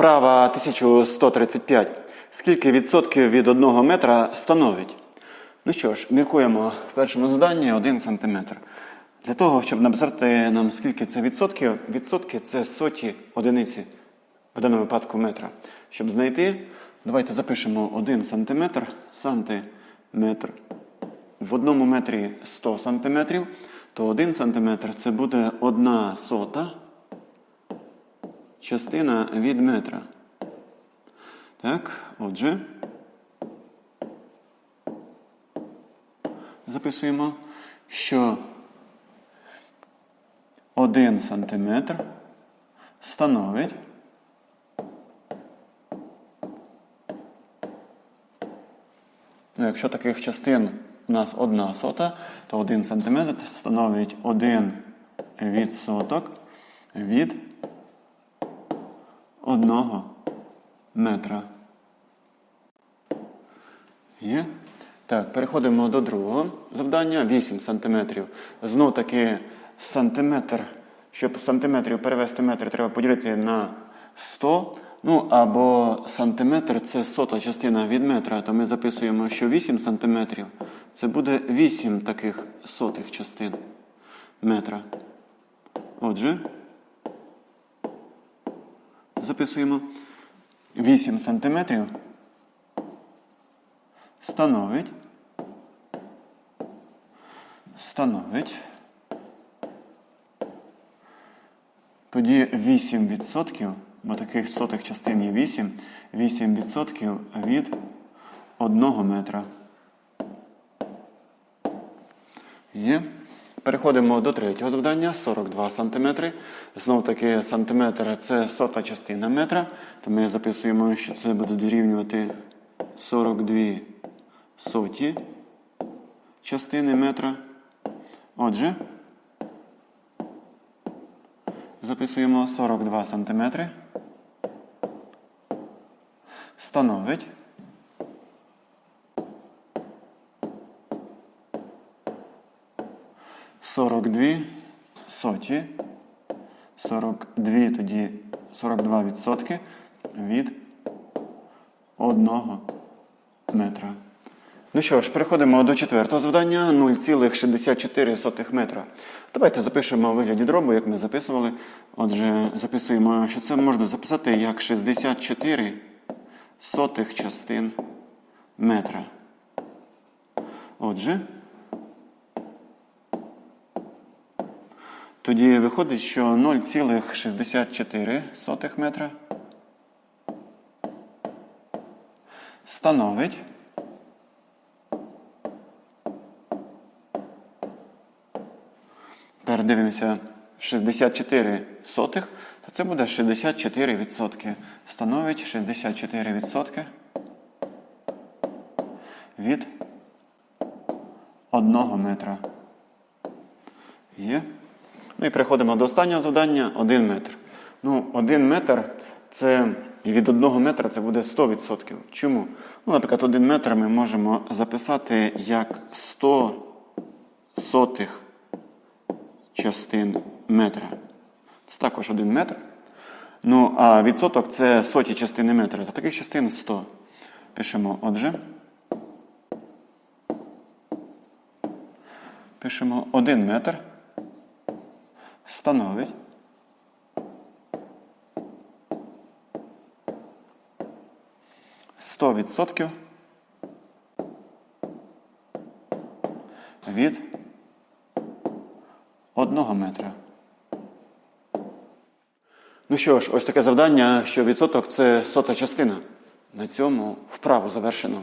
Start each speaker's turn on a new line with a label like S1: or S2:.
S1: Вправа 1135. Скільки відсотків від 1 метра становить? Ну що ж, міркуємо в першому заданні 1 см. Для того, щоб написати нам, скільки це відсотків, відсотки це соті одиниці, в даному випадку метра. Щоб знайти, давайте запишемо 1 см, сантиметр. В одному метрі 100 см, то 1 см це буде 1 сота частина від метра. Так, отже, записуємо, що 1 сантиметр становить Ну, якщо таких частин у нас одна сота, то 1 сантиметр становить 1 відсоток від 1 метра. Є? Так, переходимо до другого завдання. 8 сантиметрів. Знов таки сантиметр. Щоб сантиметрів перевести метр, треба поділити на 100. Ну або сантиметр це сота частина від метра, то ми записуємо, що 8 сантиметрів це буде 8 таких сотих частин метра. Отже, записуємо 8 сантиметрів становить становить тоді 8%, бо таких сотих частин є 8, 8% від 1 метра. Є. Переходимо до третього завдання 42 см. Знов таки сантиметр це сота частина метра. То ми записуємо, що це буде дорівнювати 42 соті частини метра. Отже, записуємо 42 см. Становить. Сорок дві соті. 42 тоді 42 відсотки від одного метра. Ну що ж, переходимо до четвертого завдання 0,64 метра. Давайте запишемо у вигляді дробу, як ми записували. Отже, записуємо, що це можна записати як 64 сотих частин метра. Отже, тоді виходить, що 0,64 метра становить Тепер дивимося 64 сотих, то це буде 64 відсотки. Становить 64 відсотки від 1 метра. Є. Ну і переходимо до останнього завдання 1 метр. Ну, 1 метр це від 1 метра це буде 100%. Чому? Ну, наприклад, 1 метр ми можемо записати як 100 сотих частин метра. Це також 1 метр. Ну, а відсоток це соті частини метра. Та таких частин 100. Пишемо отже. Пишемо 1 метр. Становить. Сто відсотків від одного метра. Ну що ж, ось таке завдання, що відсоток це сота частина. На цьому вправу завершено.